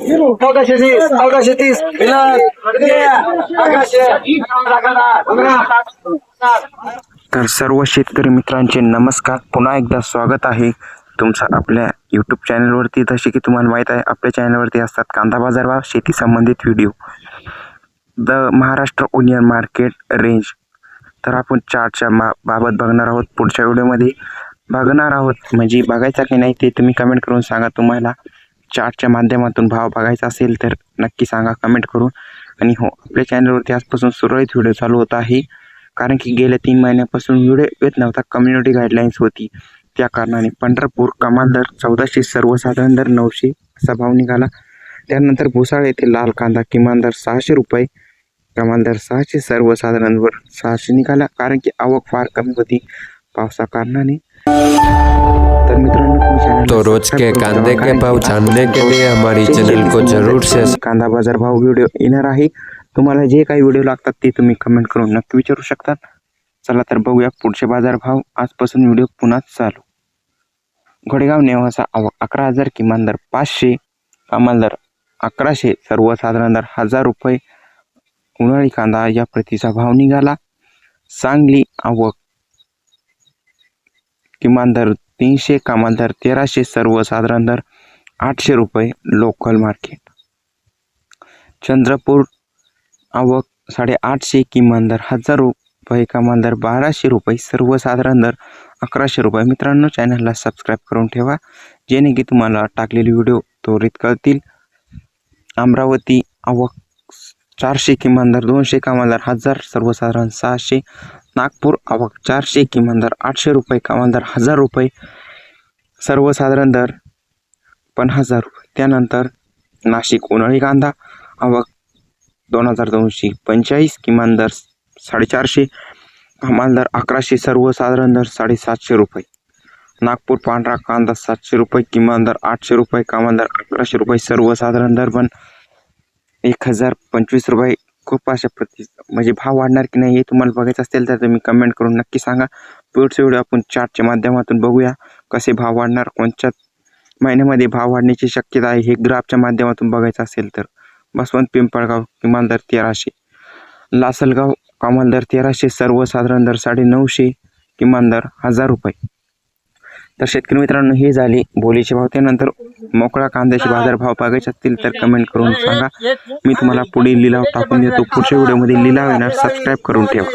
चौदाशे तीस चौदाशे तीस. तर सर्व शेतकरी मित्रांचे नमस्कार. पुन्हा एकदा स्वागत आहे तुमचं आपल्या यूट्यूब चॅनलवरती जसे की तुम्हाला माहीत आहे आपल्या चॅनलवरती असतात कांदा बाजारभाव शेती संबंधित video the Maharashtra onion market range तर आपण चार्टच्या मा बाबत बघणार आहोत पुढच्या व्हिडिओमध्ये बघणार आहोत. म्हणजे बघायचा की नाही ते तुम्ही कमेंट करून सांगा तुम्हाला. चार्टच्या माध्यमातून भाव बघायचा असेल तर नक्की सांगा कमेंट करून. आणि हो आपल्या चॅनलवरती आजपासून सुरळीत व्हिडिओ चालू होत आहे. कारण की गेल्या तीन महिन्यापासून व्हिडिओ येत नव्हता कम्युनिटी गाईडलाईन्स होती. त्या कारणाने पंढरपूर कमाल दर चौदाशे सर्वसाधारण दर नऊशे असा भाव निघाला. त्यानंतर भुसाळ येथे लाल कांदा किमान दर सहाशे रुपये कमाल दर सहाशे सर्वसाधारणवर सहाशे निघाला. कारण की आवक फार कमी होती. पावसा कारणाने तो रोज के कांदे. के भाव जानने के लिए हमारी चैनल को जरूर से कांदा बाजार भाव व्हिडिओ येणार आहे. तुम्हाला जे काही व्हिडिओ लागतात ते तुम्ही कमेंट करून नक्की विचारू शकतात चला तर बघूया पुढचे बाजार भाव. आजपासून व्हिडिओ पुन्हा चालू. घोडेगाव नेवासा आवक अकरा हजार किमान दर पाचशे कमाल दर अकराशे सर्वसाधारण दर हजार रुपये. उन्हाळी कांदा या प्रतीचा भाव निघाला. सांगली आवक किमान दर तीनशे कमाल दर तेराशे सर्वसाधारण दर आठशे रुपये लोकल मार्केट चंद्रपूर आवक साडेआठशे किमान दर हजार रुपये कमाल दर बाराशे रुपये सर्वसाधारण दर अकराशे रुपये. मित्रांनो चॅनलला सबस्क्राईब करून ठेवा जेणे की तुम्हाला टाकलेले व्हिडिओ त्वरित कळतील. अमरावती आवक चारशे किमान दर दोनशे कमाल दर हजार सर्वसाधारण सहाशे नागपूर आवक चारशे किमान दर आठशे रुपये कमाल दर हजार रुपये. सर्वसाधारण दर पण हजार रुपये. त्यानंतर नाशिक उन्हाळी कांदा आवक दोन हजार दोनशे पंचेचाळीस किमान दर साडेचारशे कमाल दर अकराशे सर्वसाधारण दर साडेसातशे रुपये. नागपूर पांढरा कांदा सातशे रुपये किमान दर आठशे रुपये कमाल दर अकराशे रुपये सर्वसाधारण दर पण एक हजार पंचवीस रुपये खूप अशा प्रति म्हणजे भाव वाढणार की नाही हे तुम्हाला बघायचं असेल तर तुम्ही कमेंट करून नक्की सांगा. पुढचे व्हिडिओ आपण चार्टच्या माध्यमातून बघूया कसे भाव वाढणार कोणत्या महिन्यामध्ये भाव वाढण्याची शक्यता आहे हे ग्राफच्या माध्यमातून बघायचं असेल तर. बसवंत पिंपळगाव किमान दर तेराशे. लासलगाव कमाल दर तेराशे सर्वसाधारण दर साडे नऊशे किमान दर हजार रुपये. तर शेतकरी मित्रांनो हे झाले बोलीचे भाव. त्यानंतर मोकळा कांद्याचे बाजार भाव बघायचे असतील तर कमेंट करून सांगा. मी तुम्हाला पुढील लिलाव टाकून देतो. पुढच्या व्हिडिओमध्ये लिलाव येणार. सबस्क्राईब करून ठेवा.